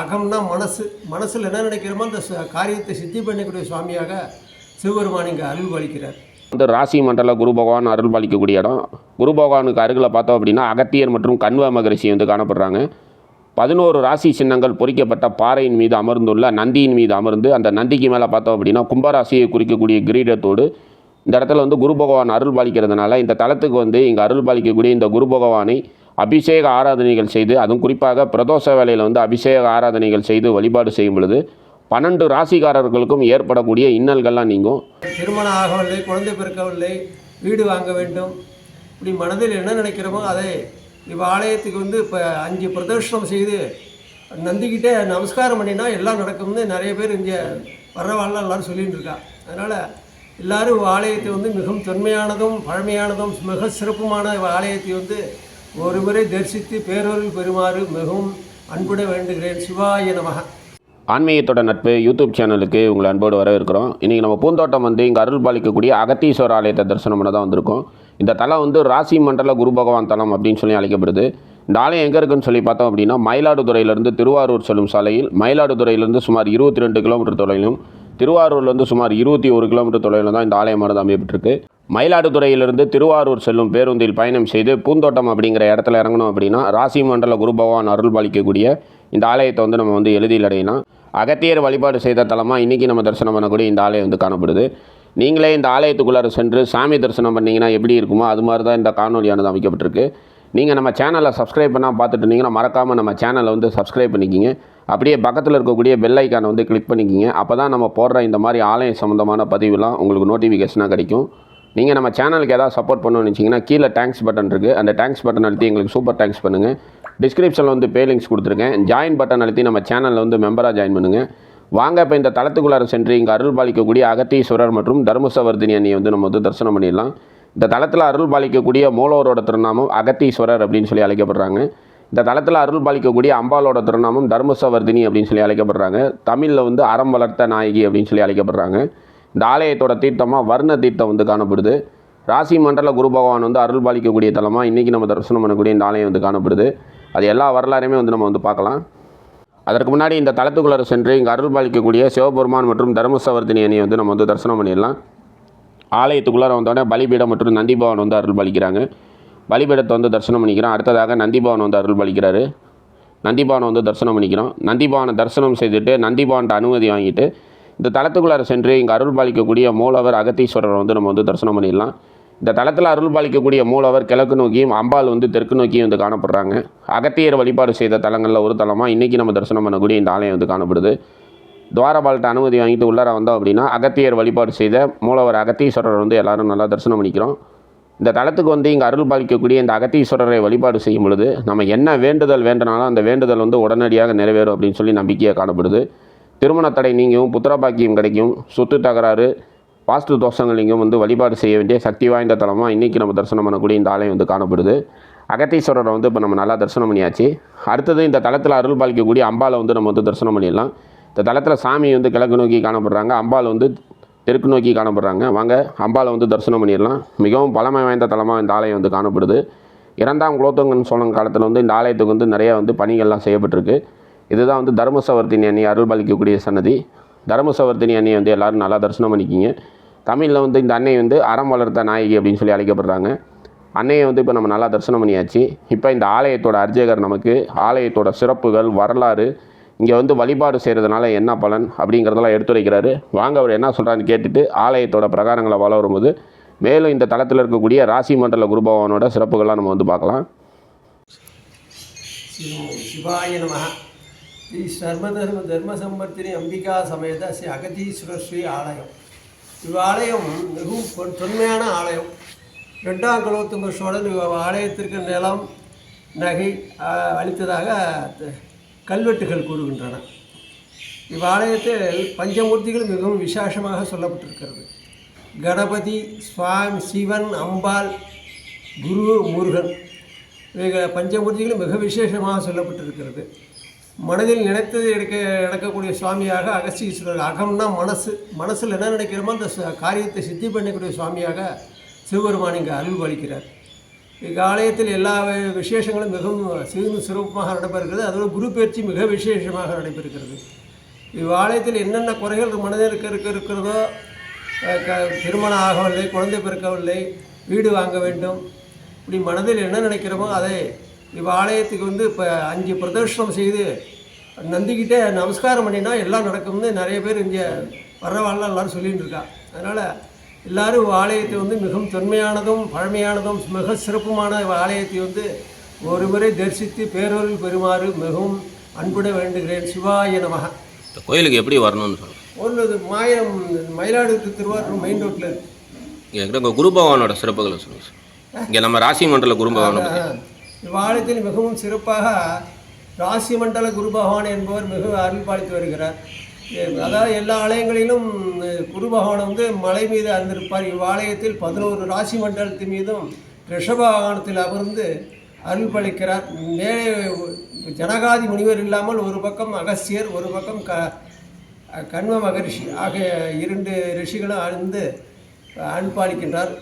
அகம்னா மனசு. மனசில் என்ன நினைக்கிறோமோ அந்த காரியத்தை சித்தி பண்ணக்கூடிய சுவாமியாக சிவபெருமான் இங்கே அருள் பாலிக்கிறார். வந்து ராசி மண்டல குரு பகவான் அருள் பாலிக்கக்கூடிய இடம். குரு பகவானுக்கு அருகில் பார்த்தோம் அப்படின்னா அகத்தியர் மற்றும் கண்வ மகரிஷி வந்து காணப்படுறாங்க. பதினோரு ராசி சின்னங்கள் பொறிக்கப்பட்ட பாறையின் மீது அமர்ந்துள்ள நந்தியின் மீது அமர்ந்து அந்த நந்திக்கு மேலே பார்த்தோம் அப்படின்னா கும்பராசியை குறிக்கக்கூடிய கிரீடத்தோடு இந்த இடத்துல வந்து குரு பகவான் அருள் பாலிக்கிறதுனால இந்த தளத்துக்கு வந்து இங்கே அருள் பாலிக்கக்கூடிய இந்த குரு பகவானை அபிஷேக ஆராதனைகள் செய்து அதுவும் குறிப்பாக பிரதோஷ வேலையில் வந்து அபிஷேக ஆராதனைகள் செய்து வழிபாடு செய்யும் பொழுது பன்னெண்டு ராசிக்காரர்களுக்கும் ஏற்படக்கூடிய இன்னல்கள்லாம் நீங்கும். திருமணம் ஆகவில்லை குழந்தை பிறக்கவில்லை வீடு வாங்க வேண்டும். இப்படி மனதில் என்ன நினைக்கிறோமோ அதை இவ் ஆலயத்துக்கு வந்து இப்போ அஞ்சு பிரதர்ஷனம் செய்து நந்திக்கிட்டே நமஸ்காரம் பண்ணினா எல்லாம் நடக்கும்னு நிறைய பேர் இங்கே வர்றவாள்லாம் எல்லாரும் சொல்லிகிட்டு இருக்கா. அதனால் எல்லாரும் ஆலயத்தை வந்து மிகவும் தொன்மையானதும் பழமையானதும் மிக சிறப்புமான ஆலயத்தை வந்து ஒருமுறை தரிசித்து பேரொருள் பெறுமாறு மிகவும் அன்புட வேண்டுகிறேன். சிவாய நமக. ஆன்மீகத்தோட நட்பு யூடியூப் சேனலுக்கு உங்களை அன்போடு வரவேற்கிறோம். இன்றைக்கி நம்ம பூந்தோட்டம் வந்து இங்கே அருள் பாலிக்கக்கூடிய அகத்தீஸ்வர ஆலயத்தை தரிசனம் பண்ண தான் வந்திருக்கோம். இந்த தலம் வந்து ராசி மண்டல குரு பகவான் தலம் அப்படின்னு சொல்லி அழைக்கப்படுது. இந்த ஆலயம் எங்கே இருக்குன்னு சொல்லி பார்த்தோம் அப்படின்னா மயிலாடுதுறையிலிருந்து திருவாரூர் செல்லும் சாலையில் மயிலாடுதுறையிலேருந்து சுமார் இருபத்தி ரெண்டு கிலோமீட்டர் தொலைவிலும் திருவாரூர்லேருந்து சுமார் இருபத்தி ஒரு கிலோமீட்டர் தொலைவில் தான் இந்த ஆலயமானது அமையப்பட்டிருக்கு. மயிலாடுதுறையிலிருந்து திருவாரூர் செல்லும் பேருந்தில் பயணம் செய்து பூந்தோட்டம் அப்படிங்கிற இடத்துல இறங்கணும் அப்படின்னா ராசி மண்டல குரு பகவான் அருள் பாலிக்கக்கூடிய இந்த ஆலயத்தை வந்து நம்ம வந்து எளிதில் அடையலாம். அகத்தியர் வழிபாடு செய்த தலமாக இன்றைக்கி நம்ம தரிசனம் பண்ணக்கூடிய இந்த ஆலயம் வந்து காணப்படுது. நீங்களே இந்த ஆலயத்துக்குள்ளார சென்று சாமி தரிசனம் பண்ணிங்கன்னா எப்படி இருக்குமோ அது மாதிரி தான் இந்த காணொலியானது அமைக்கப்பட்டிருக்கு. நீங்கள் நம்ம சேனலை சப்ஸ்கிரைப் பண்ணால் பார்த்துட்டு இருந்தீங்கன்னா மறக்காமல் நம்ம சேனலை வந்து சப்ஸ்கிரைப் பண்ணிக்கிங்க. அப்படியே பக்கத்தில் இருக்கக்கூடிய பெல் ஐக்கானை வந்து கிளிக் பண்ணிக்கிங்க. அப்போ தான் நம்ம போடுற இந்த மாதிரி ஆலயம் சம்மந்தமான பதிவுலாம் உங்களுக்கு நோட்டிஃபிகேஷனாக கிடைக்கும். நீங்கள் நம்ம சேனலுக்கு ஏதாவது சப்போர்ட் பண்ணணும்னு நினச்சிங்கன்னா கீழே தேங்க்ஸ் பட்டன் இருக்குது அந்த தேங்க்ஸ் பட்டன் அழுத்தி எங்களுக்கு சூப்பர் தேங்க்ஸ் பண்ணுங்கள் டிஸ்கிரிப்ஷனில் வந்து பே லிங்க்ஸ் கொடுத்துருக்கேன். ஜாயின் பட்டன் அழுத்தி நம்ம சேனலில் வந்து மெம்பராக ஜாயின் பண்ணுங்கள் வாங்க இப்போ இந்த தளத்துக்குள்ளார சென்று இங்கே அருள் பாலிக்கக்கூடிய அகத்தீஸ்வரர் மற்றும் தர்மசவர்தினி அண்ணியை வந்து நம்ம வந்து தரிசனம் பண்ணிடலாம். இந்த தளத்தில் அருள் பாலிக்கக்கூடிய மூலவரோட திருநாமம் அகத்தீஸ்வரர் அப்படின்னு சொல்லி அழைக்கப்படுறாங்க. இந்த தளத்தில் அருள் பாலிக்கக்கூடிய அம்பாலோட திருநாமம் தர்மசவர்தினி அப்படின்னு சொல்லி அழைக்கப்படுறாங்க. தமிழில் வந்து அறம் வளர்த்த நாயகி அப்படின்னு சொல்லி அழைக்கப்படுறாங்க. இந்த ஆலயத்தோட தீர்த்தமாக வர்ண தீர்த்தம் வந்து காணப்படுது. ராசி மண்டல குரு பகவான் வந்து அருள் பாலிக்கக்கூடிய தலமாக இன்றைக்கி நம்ம தரிசனம் பண்ணக்கூடிய இந்த ஆலயம் வந்து காணப்படுது. அது எல்லா வரலாறையுமே வந்து நம்ம வந்து பார்க்கலாம். அதற்கு முன்னாடி இந்த தளத்துக்குள்ளே சென்று இங்கே அருள் பாலிக்கக்கூடிய சிவபெருமான் மற்றும் தர்மசவர்த்தினி அணியை வந்து நம்ம வந்து தரிசனம் பண்ணிடலாம். ஆலயத்துக்குள்ளார வந்தோடனே பலிபீடம் மற்றும் நந்திபவன் வந்து அருள் பாலிக்கிறாங்க. பலிபீடத்தை வந்து தரிசனம் பண்ணிக்கிறோம். அடுத்ததாக நந்திபவன் வந்து அருள் பாலிக்கிறாரு. நந்திபவனை வந்து தரிசனம் பண்ணிக்கிறோம். நந்திபவனை தரிசனம் செய்துட்டு நந்திபவன்ட்ட அனுமதி வாங்கிட்டு இந்த தளத்துக்குள்ளார சென்று இங்கே அருள் பாலிக்கக்கூடிய மூலவர் அகத்தீஸ்வரரை வந்து நம்ம வந்து தரிசனம் பண்ணிடலாம். இந்த தளத்தில் அருள் பாலிக்கக்கூடிய மூலவர் கிழக்கு நோக்கியும் அம்பாள் வந்து தெற்கு நோக்கியும் வந்து காணப்படுறாங்க. அகத்தியர் வழிபாடு செய்த தலங்களில் ஒரு தலமாக இன்றைக்கி நம்ம தரிசனம் பண்ணக்கூடிய இந்த ஆலயம் வந்து காணப்படுது. துவாரபால்கிட்ட அனுமதி வாங்கிட்டு உள்ளார வந்தோம் அப்படின்னா அகத்தியர் வழிபாடு செய்த மூலவர் அகத்தீஸ்வரர் வந்து எல்லாரும் நல்லா தரிசனம் பண்ணிக்கிறோம். இந்த தளத்துக்கு வந்து இங்கே அருள் பாலிக்கக்கூடிய இந்த அகத்தீஸ்வரரை வழிபாடு செய்யும் பொழுது நம்ம என்ன வேண்டுதல் வேண்டனாலும் அந்த வேண்டுதல் வந்து உடனடியாக நிறைவேறும் அப்படின்னு சொல்லி நம்பிக்கையாக காணப்படுது. திருமண தடை நீங்கும் புத்திரபாக்கியம் கிடைக்கும். சொத்து தகராறு வாஸ்து தோஷங்கள் வந்து வழிபாடு செய்ய வேண்டிய சக்தி வாய்ந்த தலமாக இன்றைக்கி நம்ம தரிசனம் பண்ணக்கூடிய இந்த ஆலயம் வந்து காணப்படுது. அகத்தீஸ்வரரை வந்து இப்போ நம்ம நல்லா தரிசனம் பண்ணியாச்சு. அடுத்தது இந்த தளத்தில் அருள் பாலிக்கக்கூடிய அம்பாலை வந்து நம்ம வந்து தரிசனம் பண்ணிடலாம். இந்த தளத்தில் சாமி வந்து கிழக்கு நோக்கி காணப்படுறாங்க. அம்பாள் வந்து தெற்கு நோக்கி காணப்படுறாங்க. வாங்க அம்பாலை வந்து தரிசனம் பண்ணிடலாம். மிகவும் பழமை வாய்ந்த தலமாக இந்த ஆலயம் வந்து காணப்படுது. இரண்டாம் குலோத்தங்கன் சோழன் காலத்தில் வந்து இந்த ஆலயத்துக்கு வந்து நிறைய வந்து பணிகள்லாம் செய்யப்பட்டிருக்கு. இதுதான் வந்து தர்மசவர்த்தினி அணி அருள் பாலிக்கக்கூடிய சன்னதி. தர்மசவர்த்தினி அணியை வந்து எல்லோரும் நல்லா தரிசனம் பண்ணிக்கிங்க. தமிழில் வந்து இந்த அன்னை வந்து அறம் வளர்த்த நாயகி அப்படின்னு சொல்லி அழைக்கப்படுறாங்க. அன்னையை வந்து இப்போ நம்ம நல்லா தரிசனம் பண்ணியாச்சு. இப்போ இந்த ஆலயத்தோட அர்ஜகர் நமக்கு ஆலயத்தோட சிறப்புகள் வரலாறு இங்கே வந்து வழிபாடு செய்கிறதுனால என்ன பலன் அப்படிங்கிறதெல்லாம் எடுத்துரைக்கிறாரு வாங்க அவர் என்ன சொல்கிறான்னு கேட்டுட்டு ஆலயத்தோட பிரகாரங்களை வள வரும்போது மேலும் இந்த தளத்தில் இருக்கக்கூடிய ராசி மண்டல குருபவனோட சிறப்புகள்லாம் நம்ம வந்து பார்க்கலாம். சிவாய நம. ஸ்ரீ சர்வதர்ம தர்ம சம்பர்த்தினி அம்பிகா சமேத ஸ்ரீ அகதீஸ்வர ஸ்ரீ ஆலயம் இவ்வாலயம் மிகவும் பொன்- தொன்மையான ஆலயம் ரெண்டாம் குலோத்துங்க சோழன் இவ் ஆலயத்திற்கு நிலம் நகை அளித்ததாக கல்வெட்டுகள் கூறுகின்றன இவ்வாலயத்தில் பஞ்சமூர்த்திகள் மிகவும் விசேஷமாக சொல்லப்பட்டிருக்கிறது கணபதி சுவாமி சிவன் அம்பாள் குரு முருகன் இவைகள் பஞ்சமூர்த்திகள் மிக விசேஷமாக சொல்லப்பட்டிருக்கிறது மனதில் நினைத்தது எடுக்க நடக்கக்கூடிய சுவாமியாக அகஸ்தீஸ்வரர் அகம்னா மனசு. மனசில் என்ன நினைக்கிறோமோ அந்த காரியத்தை சித்தி பண்ணக்கூடிய சுவாமியாக சிவபெருமான் இங்கே அருள் பாலிக்கிறார். இக்காலயத்தில் எல்லா விசேஷங்களும் மிகவும் சிறு சிறப்பாக நடைபெறுகிறது. அதோட குரு பயிற்சி மிக விசேஷமாக நடைபெறுகிறது. இவ்வாலயத்தில் என்னென்ன குறைகள் மனதில் இருக்க இருக்கிறதோ க திருமணம் ஆகவில்லை குழந்தை பிறக்கவில்லை வீடு வாங்க வேண்டும் இப்படி மனதில் என்ன நினைக்கிறோமோ அதை இவ்வாலயத்துக்கு வந்து இப்போ அஞ்சு பிரதர்ஷனம் செய்து நந்திக்கிட்டே நமஸ்காரம் பண்ணினா எல்லாம் நடக்கும்னு நிறைய பேர் இங்கே வர்றவாள்லாம் எல்லாரும் சொல்லிட்டு இருக்கா. அதனால் எல்லாரும் ஆலயத்தை வந்து மிகவும் தொன்மையானதும் பழமையானதும் மிக சிறப்புமான ஆலயத்தை வந்து ஒரு முறை தரிசித்து பேரொருள் பெறுமாறு மிகவும் அன்புட வேண்டுகிறேன். சிவாய நமக இந்த கோயிலுக்கு எப்படி வரணும்னு சொல்லுங்கள் ஒன்று மாயம் மயிலாடுதுறை திருவாரூர் மெயின் ரோட்டில் இருக்கு. என்கிட்ட உங்கள் குரு பகவானோட சிறப்புகளை சொல்லுங்கள் சார். இங்கே நம்ம ராசி மண்டல குரு பகவானை இவ்வாலயத்தில் மிகவும் சிறப்பாக ராசி மண்டல குரு பகவான் என்பவர் மிக அருள் பாலித்து வருகிறார். அதாவது எல்லா ஆலயங்களிலும் அஹ், குரு பகவான் வந்து மலை மீது அமர்ந்திருப்பார். இவ்வாலயத்தில் பதினோரு ராசி மண்டலத்தின் மீதும் ரிஷபவாகனத்தில் அமர்ந்து அருள் மேலே ஜனகாதி முனிவர் இல்லாமல் ஒரு பக்கம் அகஸ்தியர் ஒரு பக்கம் க கண்ம மகரிஷி ஆகிய இரண்டு ரிஷிகளும் அணிந்து அன்பாளிக்கின்றார்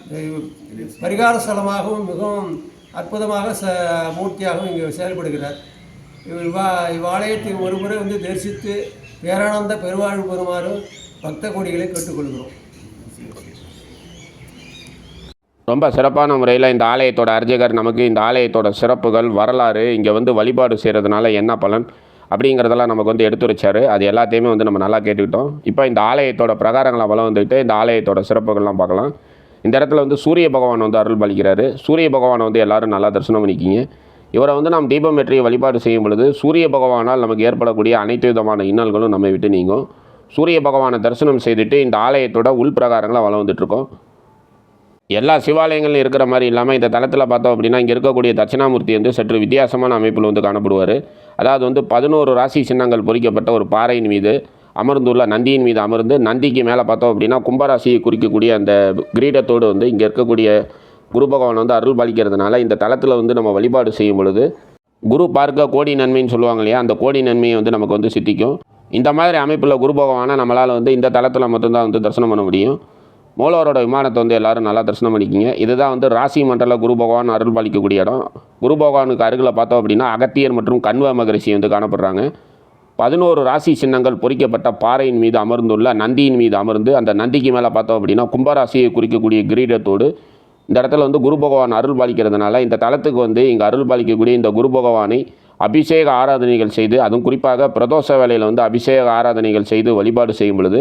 பரிகார ஸ்தலமாகவும் மிகவும் அற்புதமாக ச மூர்த்தியாகவும் இங்கே செயல்படுகிறார். இவ் இவ்வா இவ்வாலயத்தை ஒருமுறை வந்து தரிசித்து பேரானந்த பெருவாழ்வு பெறுமாறு பக்த கோடிகளை கேட்டுக்கொள்கிறோம். ரொம்ப சிறப்பான முறையில் இந்த ஆலயத்தோட அர்ச்சகர் நமக்கு இந்த ஆலயத்தோட சிறப்புகள் வரலாறு இங்கே வந்து வழிபாடு செய்கிறதுனால என்ன பலன் அப்படிங்கிறதெல்லாம் நமக்கு வந்து எடுத்துரைச்சாரு. அது எல்லாத்தையுமே வந்து நம்ம நல்லா கேட்டுக்கிட்டோம். இப்போ இந்த ஆலயத்தோட பிரகாரங்களை வளம் வந்துக்கிட்டு இந்த ஆலயத்தோட சிறப்புகள்லாம் பார்க்கலாம். இந்த இடத்துல வந்து சூரிய பகவான் வந்து அருள் பலிக்கிறாரு சூரிய பகவானை வந்து எல்லாரும் நல்லா தரிசனம் பண்ணிக்கிங்க. இவரை வந்து நாம் தீபம் ஏற்றி வழிபாடு செய்யும் பொழுது சூரிய பகவானால் நமக்கு ஏற்படக்கூடிய அனைத்து விதமான இன்னல்களும் நம்மை விட்டு நீங்கும். சூரிய பகவானை தரிசனம் செய்துட்டு இந்த ஆலயத்தோட உள் பிரகாரங்களை வளம் வந்துட்டுருக்கோம். எல்லா சிவாலயங்களும் இருக்கிற மாதிரி இல்லாமல் இந்த தளத்தில் பார்த்தோம் அப்படின்னா இங்கே இருக்கக்கூடிய தட்சிணாமூர்த்தி வந்து சற்று வித்தியாசமான அமைப்பில் வந்து காணப்படுவார். அதாவது வந்து பதினோரு ராசி சின்னங்கள் பொறிக்கப்பட்ட ஒரு பாறையின் மீது அமர்ந்துள்ள நந்தியின் மீது அமர்ந்து நந்திக்கு மேலே பார்த்தோம் அப்படின்னா கும்பராசியை குறிக்கக்கூடிய அந்த கிரீடத்தோடு வந்து இங்கே இருக்கக்கூடிய குரு பகவான் வந்து அருள் பாலிக்கிறதுனால இந்த தளத்தில் வந்து நம்ம வழிபாடு செய்யும் பொழுது குரு பார்க்க கோடி நன்மைன்னு சொல்லுவாங்க இல்லையா? அந்த கோடி நன்மையை வந்து நமக்கு வந்து சித்திக்கும். இந்த மாதிரி அமைப்பில் குரு பகவானை நம்மளால் வந்து இந்த தளத்தில் மட்டும்தான் வந்து தரிசனம் பண்ண முடியும். மூலவரோட விமானத்தை வந்து எல்லாரும் நல்லா தரிசனம் பண்ணிக்கிங்க. இதுதான் வந்து ராசி மண்டல குரு பகவான் அருள் பாலிக்கக்கூடிய இடம். குரு பகவானுக்கு அருகில் பார்த்தோம் அப்படின்னா அகத்தியர் மற்றும் கண்வ மகரிஷி வந்து காணப்படுறாங்க. பதினோரு ராசி சின்னங்கள் பொறிக்கப்பட்ட பாறையின் மீது அமர்ந்துள்ள நந்தியின் மீது அமர்ந்து அந்த நந்திக்கு மேலே பார்த்தோம் அப்படின்னா கும்பராசியை குறிக்கக்கூடிய கிரீடத்தோடு இந்த இடத்துல வந்து குரு பகவான் அருள் பாலிக்கிறதுனால இந்த தலத்துக்கு வந்து இங்கே அருள் பாலிக்கக்கூடிய இந்த குரு பகவானை அபிஷேக ஆராதனைகள் செய்து அதுவும் குறிப்பாக பிரதோஷ வேலையில் வந்து அபிஷேக ஆராதனைகள் செய்து வழிபாடு செய்யும் பொழுது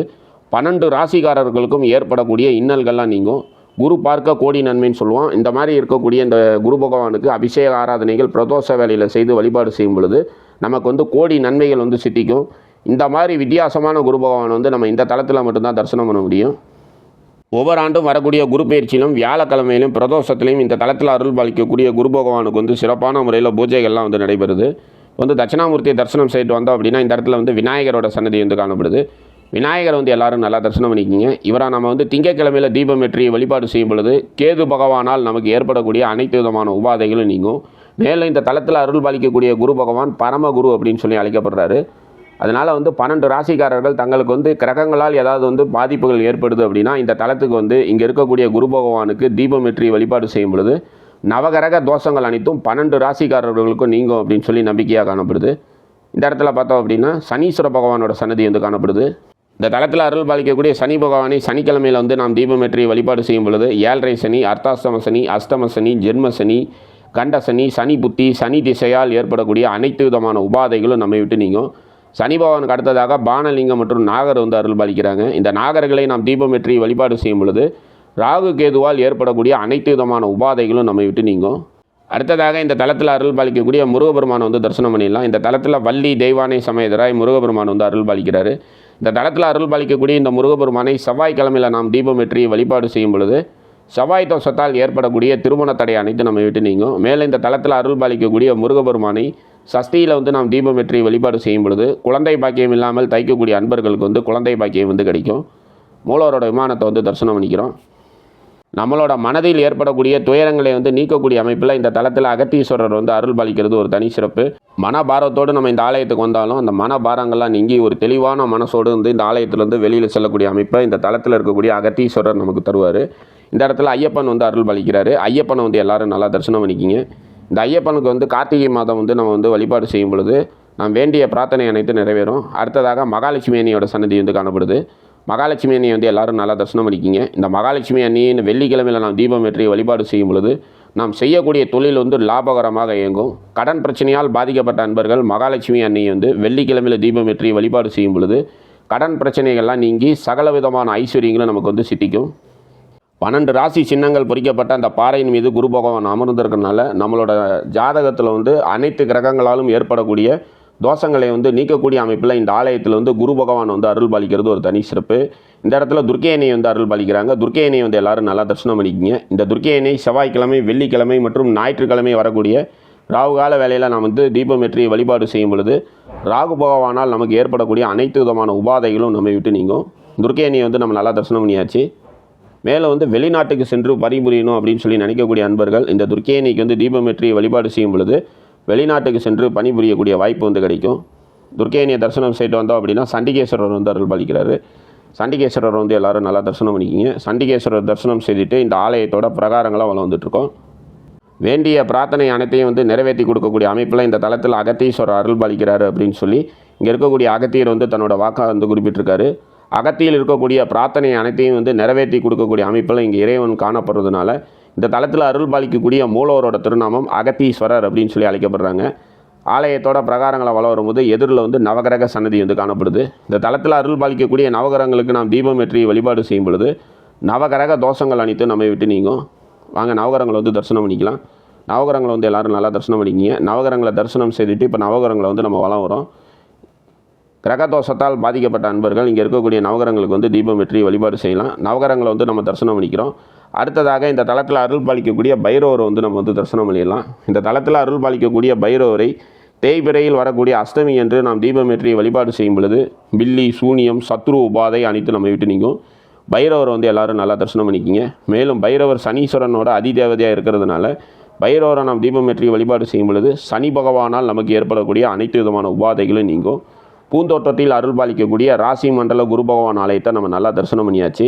பன்னெண்டு ராசிக்காரர்களுக்கும் ஏற்படக்கூடிய இன்னல்கள்லாம் நீங்கும். குரு பார்க்க கோடி நன்மைன்னு சொல்லுவோம் இந்த மாதிரி இருக்கக்கூடிய இந்த குரு பகவானுக்கு அபிஷேக ஆராதனைகள் பிரதோஷ வேலையில் செய்து வழிபாடு செய்யும் பொழுது நமக்கு வந்து கோடி நன்மைகள் வந்து சித்திக்கும். இந்த மாதிரி வித்தியாசமான குரு பகவான் வந்து நம்ம இந்த தளத்தில் மட்டும்தான் தரிசனம் பண்ண முடியும். ஒவ்வொரு ஆண்டும் வரக்கூடிய குரு பயிற்சியிலும் வியாழக்கிழமையிலும் பிரதோஷத்திலையும் இந்த தளத்தில் அருள் பாலிக்கக்கூடிய குரு பகவானுக்கு வந்து சிறப்பான முறையில் பூஜைகள்லாம் வந்து நடைபெறுது. வந்து தட்சிணாமூர்த்தியை தரிசனம் செய்துட்டு வந்தோம் அப்படின்னா இந்த இடத்துல வந்து விநாயகரோட சன்னதி வந்து காணப்படுது. விநாயகர் வந்து எல்லாரும் நல்லா தரிசனம் பண்ணிக்கிங்க. இவராக நம்ம வந்து திங்கக்கிழமையில் தீபம் வெற்றி வழிபாடு செய்யும் பொழுது கேது பகவானால் நமக்கு ஏற்படக்கூடிய அனைத்து விதமான உபாதைகளும் நீங்கும். மேலும் இந்த தளத்தில் அருள் பாலிக்கக்கூடிய குரு பகவான் பரமகுரு அப்படின்னு சொல்லி அழைக்கப்படுறாரு. அதனால் வந்து பன்னெண்டு ராசிக்காரர்கள் தங்களுக்கு வந்து கிரகங்களால் ஏதாவது வந்து பாதிப்புகள் ஏற்படுது அப்படின்னா இந்த தளத்துக்கு வந்து இங்கே இருக்கக்கூடிய குரு பகவானுக்கு தீபம் வழிபாடு செய்யும் பொழுது நவகரக தோஷங்கள் அனைத்தும் பன்னெண்டு ராசிக்காரர்களுக்கும் நீங்கும் அப்படின்னு சொல்லி நம்பிக்கையாக காணப்படுது. இந்த இடத்துல பார்த்தோம் அப்படின்னா சனீஸ்வர பகவானோட சன்னதி வந்து காணப்படுது. இந்த தளத்தில் அருள் பாலிக்கக்கூடிய சனி பகவானை சனிக்கிழமையில் வந்து நாம் தீபம் ஏற்றி வழிபாடு செய்யும் பொழுது ஏழரை சனி அர்த்தாஷ்டம சனி அஷ்டம சனி ஜென்ம சனி கண்ட சனி சனி புத்தி சனி திசையால் ஏற்படக்கூடிய அனைத்து விதமான உபாதைகளும் நம்மை விட்டு நீங்கும். சனி பகவானுக்கு அடுத்ததாக பானலிங்கம் மற்றும் நாகர் வந்து அருள் பாலிக்கிறாங்க. இந்த நாகர்களை நாம் தீபம் வெற்றி வழிபாடு செய்யும் பொழுது ராகு கேதுவால் ஏற்படக்கூடிய அனைத்து விதமான உபாதைகளும் நம்மை விட்டு நீங்கும். அடுத்ததாக இந்த தளத்தில் அருள் பாலிக்கக்கூடிய முருகபெருமானை வந்து தரிசனம் பண்ணிடலாம். இந்த தளத்தில் வள்ளி தெய்வானை சமயதராய் முருகபெருமான் வந்து அருள் பாலிக்கிறாரு. இந்த தளத்தில் அருள் பாலிக்கக்கூடிய இந்த முருகபெருமானை செவ்வாய்க்கிழமையில் நாம் தீபம் வெற்றி வழிபாடு செய்யும் பொழுது செவ்வாய் தோஷத்தால் ஏற்படக்கூடிய திருமண தடை அனைத்து நம்ம விட்டு நீங்கும். மேலே இந்த தளத்தில் அருள் பாலிக்கக்கூடிய முருகபெருமானை சஷ்டியில் வந்து நாம் தீபம் வெற்றி வழிபாடு செய்யும் பொழுது குழந்தை பாக்கியம் இல்லாமல் தைக்கக்கூடிய அன்பர்களுக்கு வந்து குழந்தை பாக்கியம் வந்து கிடைக்கும். மூலவரோட விமானத்தை வந்து தரிசனம் பண்ணிக்கிறோம். நம்மளோட மனதில் ஏற்படக்கூடிய துயரங்களை வந்து நீக்கக்கூடிய அமைப்பில் இந்த தளத்தில் அகத்தீஸ்வரர் வந்து அருள் பாலிக்கிறது ஒரு தனி சிறப்பு. மனபாரத்தோடு நம்ம இந்த ஆலயத்துக்கு வந்தாலும் அந்த மனபாரங்கள்லாம் நீங்கி ஒரு தெளிவான மனசோடு வந்து இந்த ஆலயத்திலேருந்து வெளியில் செல்லக்கூடிய அமைப்பை இந்த தளத்தில் இருக்கக்கூடிய அகத்தீஸ்வரர் நமக்கு தருவார். இந்த இடத்துல ஐயப்பன் வந்து அருள் பாலிக்கிறாரு ஐயப்பனை வந்து எல்லாரும் நல்லா தரிசனம் பண்ணிக்கிங்க. இந்த ஐயப்பனுக்கு வந்து கார்த்திகை மாதம் வந்து நம்ம வந்து வழிபாடு செய்யும் பொழுது நாம் வேண்டிய பிரார்த்தனை அனைத்து நிறைவேறும். அடுத்ததாக மகாலட்சுமி அணியோட சன்னதி வந்து காணப்படுது. மகாலட்சுமி அன்னையை வந்து எல்லோரும் நல்லா தரிசனம் பண்ணிக்கிங்க. இந்த மகாலட்சுமி அண்ணியின் வெள்ளிக்கிழமையில் நாம் தீபம் ஏற்றி வழிபாடு செய்யும் பொழுது நாம் செய்யக்கூடிய தொழில் வந்து லாபகரமாக இயங்கும். கடன் பிரச்சனையால் பாதிக்கப்பட்ட அன்பர்கள் மகாலட்சுமி அன்னையை வந்து வெள்ளிக்கிழமையில் தீபம் ஏற்றி வழிபாடு செய்யும் பொழுது கடன் பிரச்சனைகள்லாம் நீங்கி சகல விதமான ஐஸ்வர்யங்களும் நமக்கு வந்து சித்திக்கும். பன்னெண்டு ராசி சின்னங்கள் பொறிக்கப்பட்ட அந்த பாறையின் மீது குரு பகவான் அமர்ந்திருக்கனால நம்மளோட ஜாதகத்தில் வந்து அனைத்து கிரகங்களாலும் ஏற்படக்கூடிய தோஷங்களை வந்து நீக்கக்கூடிய அமைப்பில் இந்த ஆலயத்தில் வந்து குரு பகவான் வந்து அருள் பாலிக்கிறது ஒரு தனி சிறப்பு. இந்த இடத்துல துர்க்கையனை வந்து அருள் பாலிக்கிறாங்க. துர்க்கையனை வந்து எல்லாரும் நல்லா தரிசனம் பண்ணிக்கிங்க. இந்த துர்க்கையனை செவ்வாய்க்கிழமை வெள்ளிக்கிழமை மற்றும் ஞாயிற்றுக்கிழமை வரக்கூடிய ராகு கால வேலையில் நாம் வந்து தீபம் ஏற்றி வழிபாடு செய்யும் பொழுது ராகு பகவானால் நமக்கு ஏற்படக்கூடிய அனைத்து விதமான உபாதைகளும் நம்மை விட்டு நீங்கும். துர்க்கையனையை வந்து நம்ம நல்லா தரிசனம் பண்ணியாச்சு. மேலே வந்து வெளிநாட்டுக்கு சென்று பரிபுரியணும் அப்படின்னு சொல்லி நினைக்கக்கூடிய அன்பர்கள் இந்த துர்க்கையனைக்கு வந்து தீபமேற்றி வழிபாடு செய்யும் பொழுது வெளிநாட்டுக்கு சென்று பணிபுரியக்கூடிய வாய்ப்பு வந்து கிடைக்கும். துர்கேனியை தரிசனம் செய்துட்டு வந்தோம் அப்படின்னா சண்டிகேஸ்வரர் வந்து அருள் பாலிக்கிறாரு சண்டிகேஸ்வரர் வந்து எல்லாரும் நல்லா தரிசனம் பண்ணிக்கிங்க. சண்டிகேஸ்வரர் தரிசனம் செய்துட்டு இந்த ஆலயத்தோட பிரகாரங்களாக வளம் வந்துட்டுருக்கோம் வேண்டிய பிரார்த்தனை அனைத்தையும் வந்து நிறைவேற்றி கொடுக்கக்கூடிய அமைப்பில் இந்த தளத்தில் அகத்தீஸ்வரர் அருள் பாலிக்கிறாரு அப்படின்னு சொல்லி இங்கே இருக்கக்கூடிய அகத்தியர் வந்து தன்னோட வாக்காக வந்து குறிப்பிட்டிருக்காரு. அகத்தியில் இருக்கக்கூடிய பிரார்த்தனை அனைத்தையும் வந்து நிறைவேற்றி கொடுக்கக்கூடிய அமைப்பில் இங்கே இறைவன் காணப்படுறதுனால இந்த தளத்தில் அருள் பாலிக்கக்கூடிய மூலவரோட திருநாமம் அகத்தீஸ்வரர் அப்படின்னு சொல்லி அழைக்கப்படுறாங்க. ஆலயத்தோட பிரகாரங்களை வள வரும்போது எதிரில் வந்து நவகிரக சன்னதி வந்து காணப்படுது. இந்த தளத்தில் அருள் பாலிக்கக்கூடிய நவகிரகங்களுக்கு நாம் தீபம் ஏற்றி வழிபாடு செய்யும் பொழுது நவகிரக தோஷங்கள் அனைத்தும் நம்மை விட்டு நீங்கும். வாங்க நவகிரகங்களை வந்து தரிசனம் பண்ணிக்கலாம். நவகிரகங்களை வந்து எல்லாரும் நல்லா தரிசனம் பண்ணிக்கிங்க. நவகிரகங்களை தரிசனம் செய்துட்டு இப்போ நவகிரகங்களை வந்து நம்ம வளம் வரோம். கிரகதோஷத்தால் பாதிக்கப்பட்ட அன்பர்கள் இங்கே இருக்கக்கூடிய நவகரங்களுக்கு வந்து தீபம் வெற்றி வழிபாடு செய்யலாம். நவகரங்களை வந்து நம்ம தரிசனம் பண்ணிக்கிறோம். அடுத்ததாக இந்த தளத்தில் அருள் பாலிக்கக்கூடிய பைரவரை வந்து நம்ம வந்து தரிசனம் பண்ணிடலாம். இந்த தளத்தில் அருள் பாலிக்கக்கூடிய பைரவரை தேய்பிறையில் வரக்கூடிய அஷ்டமி என்று நாம் தீபம் வழிபாடு செய்யும் பொழுது பில்லி சூனியம் சத்ரு உபாதை அனைத்து நம்ம விட்டு நீங்கும். பைரவர் வந்து எல்லாரும் நல்லா தரிசனம் பண்ணிக்கிங்க. மேலும் பைரவர் சனீஸ்வரனோட அதிதேவதையாக இருக்கிறதுனால பைரவரை நாம் தீபமேற்றி வழிபாடு செய்யும் பொழுது சனி பகவானால் நமக்கு ஏற்படக்கூடிய அனைத்து விதமான உபாதைகளும் நீங்கும். பூந்தோட்டத்தில் அருள் பாலிக்கக்கூடிய ராசி மண்டல குரு பகவான் ஆலயத்தை நம்ம நல்லா தரிசனம் பண்ணியாச்சு.